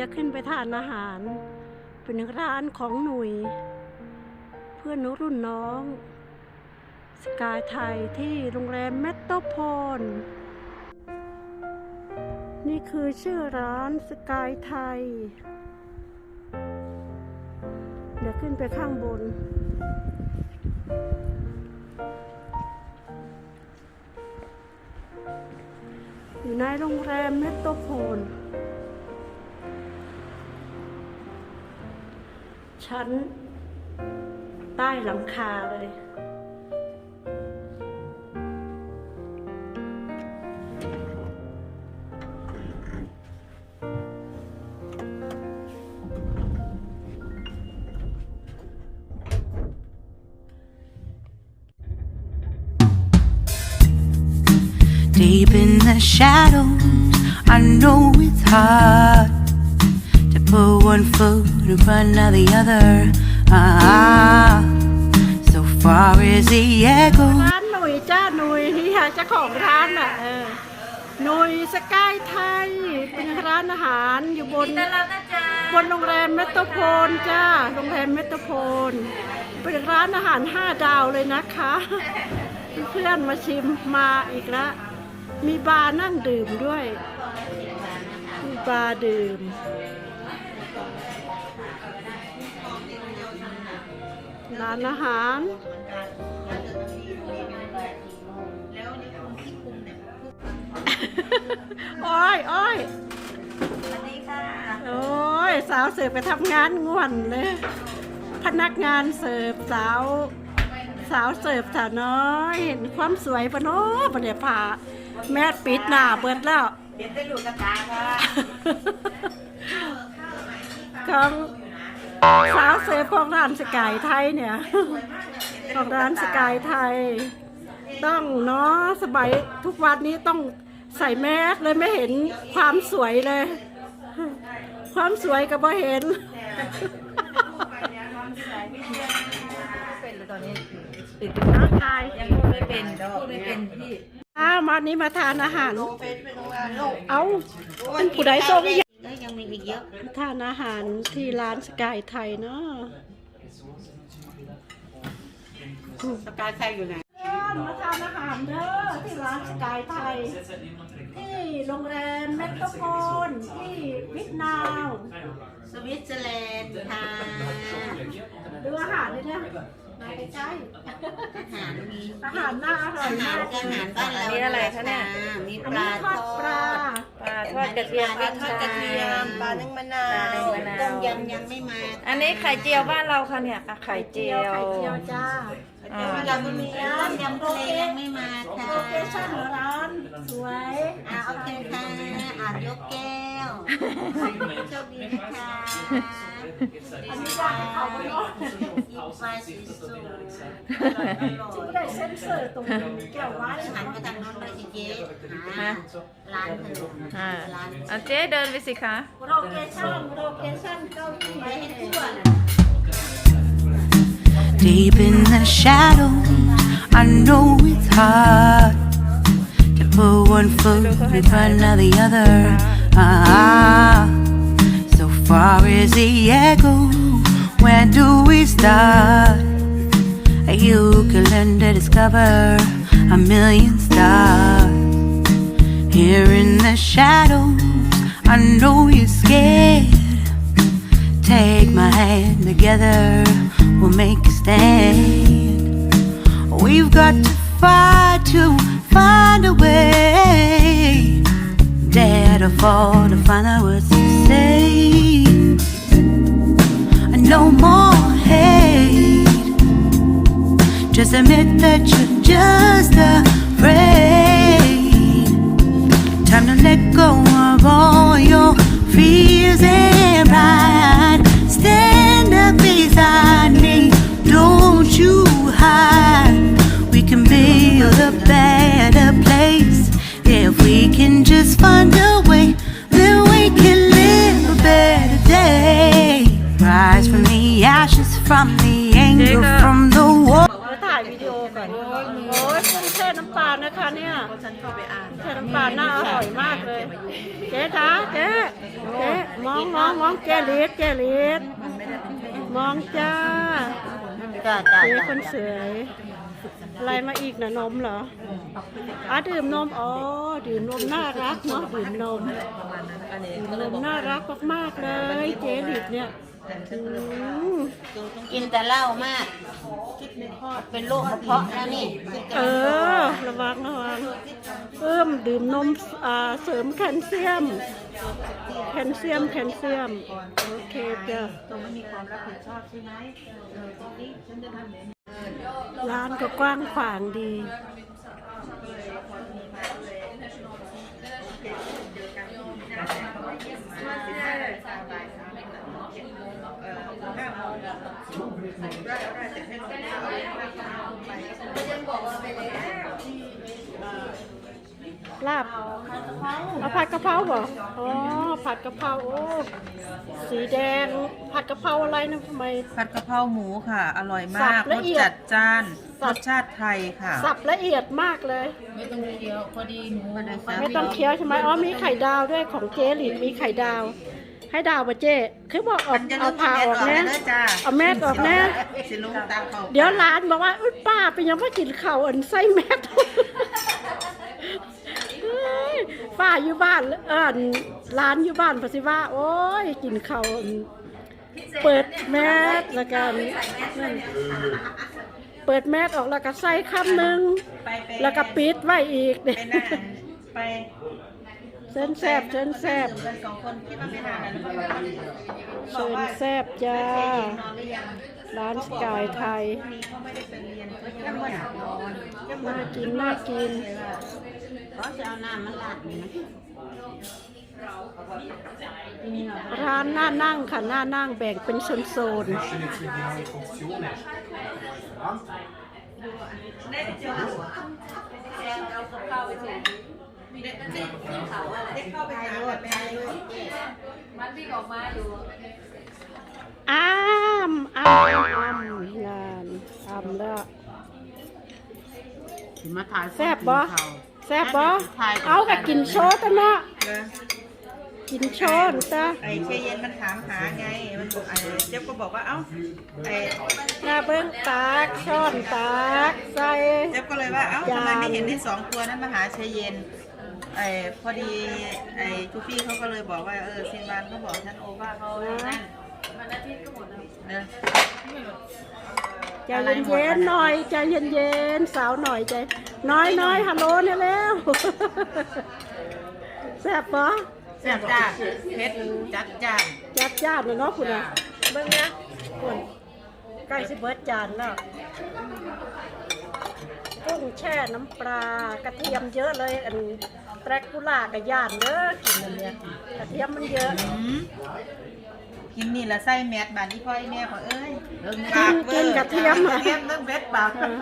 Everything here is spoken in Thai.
จะขึ้นไปทานอาหาร เป็นร้านของหนุ่ย เพื่อนนุรุ่นน้อง สกายไทยที่โรงแรมเมตโตโพลนี่คือชื่อร้านสกายไทย เดี๋ยวขึ้นไปข้างบนอยู่ในโรงแรมเมตโตโพล ชั้น ใต้หลังคาเลย Deep in the shadows, I know it's hard put one foot in front of the other. Ah, so far as the echo. ร้านหนุยจ้าหนุยนี่ค่ะเจ้าของร้านอะเออหนุยสกายไทย เป็นร้านอาหารอยู่บนบนโรงแรมเมโตรโพลจ้าโรงแรมเมโตรโพลเป็นร้านอาหารห้าดาวเลยนะคะ เพื่อนมาชิมมาอีกล้วมีบาร์นั่งดื่มด้วยมีบาร์ดื่ม ร้านอาหาร โอ้ยโอ้ยโอ้ยสาวเสิร์ฟไปทำงานง่วนเลย พนักงานเสิร์ฟสาว สาวเสิร์ฟสาวน้อย เห็นความสวยปะเนาะปะเนี่ยผ่าแมสปิดหน้าเบิดแล้วเห็นได้ลูกกระตาค่ะของ สาวเสิร์ฟของร้านสกายไทยเนี่ย ของร้านสกายไทย ต้องเนาะสบายทุกวันนี้ต้องใส่แมสเลยไม่เห็นความสวยเลย ความสวยก็บ่เห็นตอนนี้น้องชายยังพูดไม่เป็นพูดไม่เป็นพี่อ้าวมานี้มาทานอาหาร เอาเป็นผู้ใดส่ง แล้วยังมีอีกเยอะทานอาหารที่ร้านสกายไทยเนาะสกายไทยอยู่ไหนมาทานอาหารเด้อที่ร้านสกายไทย ที่โรงแรมเมโตรโพลที่วิทนาวสวิตเซอร์แลนด์ค่ะดูอาหารเลยเนี่ ยมาใกล้อาหารมีๆอาหารน่าอร่ออายหามารกอาหารบ้านเราอันนี้อะไรคะเนี่ย มีอันปนี้ลาทอดปลาปลาทอดกระเทียมปลาทอดกระเทียมปลานึ่งมะนาวปลานึ่งมะนาวต้มยำยังไม่มาอันนี้ไข่เจียวบ้านเราค่ะเนี่ยอะไข่เจียว ไข่เจียวจ้าอ่า ต้มยำก็มีต้มยำทะเลยังไม่มาค่ะโลเคชั่นของร้านสวยอ่าโอเคค่ะอ่านยกแก้วโชคดีนะคะ อันนี้ว่าให้เขาไปเนาะยิ้มฟ้าสีสวยจะไม่ได้เซ็นเซอร์ตรงแก้วไว้หันมาทางโน้นเลยสิเจ๊หาฮะร้านเธออ่าร้านเอาเจ๊เดินไปสิคะโลเคชั่นโลเคชั่นเก้าอี้ไปให้ทั่ว Deep in the shadows, I know it's hard to put one foot in front of the other. Ah, so far as the echo, where do we start? You can learn to discover a million stars. Here in the shadows, I know you're scared. Take my hand together, we'll make a stand. We've got to fight to find a way. Dare to fall to find our what No more hate. Just admit that you're just afraid. Time to let go of all from the anger, from the war. มาถ่ายวิดีโอก่อน โอ้ยกุ้งแช่น้ำปลานะคะเนี่ยฉันเข้าไปอ่านแช่น้ำปลาน่าอร่อยมากเลย เจ๊จ๊จ้าเจ๊เจ๊มองมองมองเจ๊ลิดเจ๊ลิดมองจ้าจ้าจ้าเจ๊จ้าคนสวยอะไรมาอีกนะนมเหรออะดื่มนม อ๋อ ดื่มนมน่ารักเนาะ ดื่มนมดื่มนมน่ารักมากๆเลย เจ๊ลิดเนี่ยอืม กินแต่เหล้ามาก เป็นโรคกระเพาะแล้วนี่เออ ระวังระวังเพิ่มดื่มนมอ่าเสริมแคลเซียม แคลเซียมแคลเซียม โอเคจ้ะร้านก็กว้างขวางดี ลาบเอาผัดกะเพราบ่อ๋อ ผัดกะเพราโอ้สีแดง ผัดกะเพราอะไรนะทำไม ผัดกะเพราหมูค่ะ อร่อยสัมากบรละสเอียดจัดจ้านสัรบ สชาติไทยค่ะ สับละเอียดมากเลย ไม่ต้องเยอะพอดีหนูไม่ต้องเคี้ยวใช่ไหมอ๋อมีไข่ดาวด้วยของเจ๊หลินมีไข่ดาว ให้ดาวป่ะเจ๊คือบอกเอามันจะเอารู้ผ่าออกเม็นะดออกเลยจ้าเอาแมสออกนะสิลุงตามเขาเดี๋ยวร้านบอกว่าอุ๊ยป้าเป็นยังไม่กินข้าวอันไส้แมสเฮ้ยป้าอยู่บ้านเอินร้านอยู่บ้านเพนสิว่า โอ้ยกินข้าวอันเปิดแมสแล้วกันนั่นเปิดแมสออกแล้วก็ใส่คำหนึ่งไปไปแล้วก็ปิดไว้อีกไปหน้าไป เส้นแซบเส้นแซบกันสองคนคิดว่าไม่นานแล้วก็บเชิญแซบจ้า ร้านสกายไทย เขาไม่ได้ไปเรียนเขายังไม่อยากนอนน่ากินน่ากินเขาจะเอาน้ำมันลาดนี่ร้านน่านั่งค่ะน่านั่งแบ่งเป็นโซนๆ ได้เข้าไปหากันไหมอ้ามอ้ามอ้ามงานอ้ามแล้วมาถ่ายแซ่บบ่แซ่บบ่เอากับกินโชว์ตะเนาะเออกินโชว์ตะไอ้เชยเย็นมันถามหาไง มันบอกไอ้เจ๊ยบก็บอกว่าเอ้าไอ้หน้าเบิ้งตากช้อนตากใส่เจ๊ยบก็เลยว่าเอ้าจานทำไมไม่เห็นในสองตัวนั้นมาหาเชยเย็น ไอ้พอดีไอ้จูฟี่เขาก็เลยบอกว่าเออเซนวานเขาบอกท่านโอว่าเขานั่นมันอาทิตย์ก็หมดแล้วเออใจเย็นๆหน่อยใจเย็นๆสาวหน่อยใจ น้อยน้อยฮัลโหลเนี่ยแล้วแซ่บปะแซ่บจ้าเผ็ดจัดจ้านจัดจ้านเลยเนาะคุณอะเบิ้งเนี่ยคุณใกล้สิเบิดจานแล้ว กุ้งแช่น้ำปลากระเทียมเยอะเลยอันแตรกกุล่ากับย่านเยอะกินอันเนี้ยกระเทียมมันเยอะอืมกินนี่ละไส้แมทบานที่พ่อไอ้แม่ขอเอ้ยกินกินกระเทียมกอะระเทียมเริ่มเผ็ดปาก เออ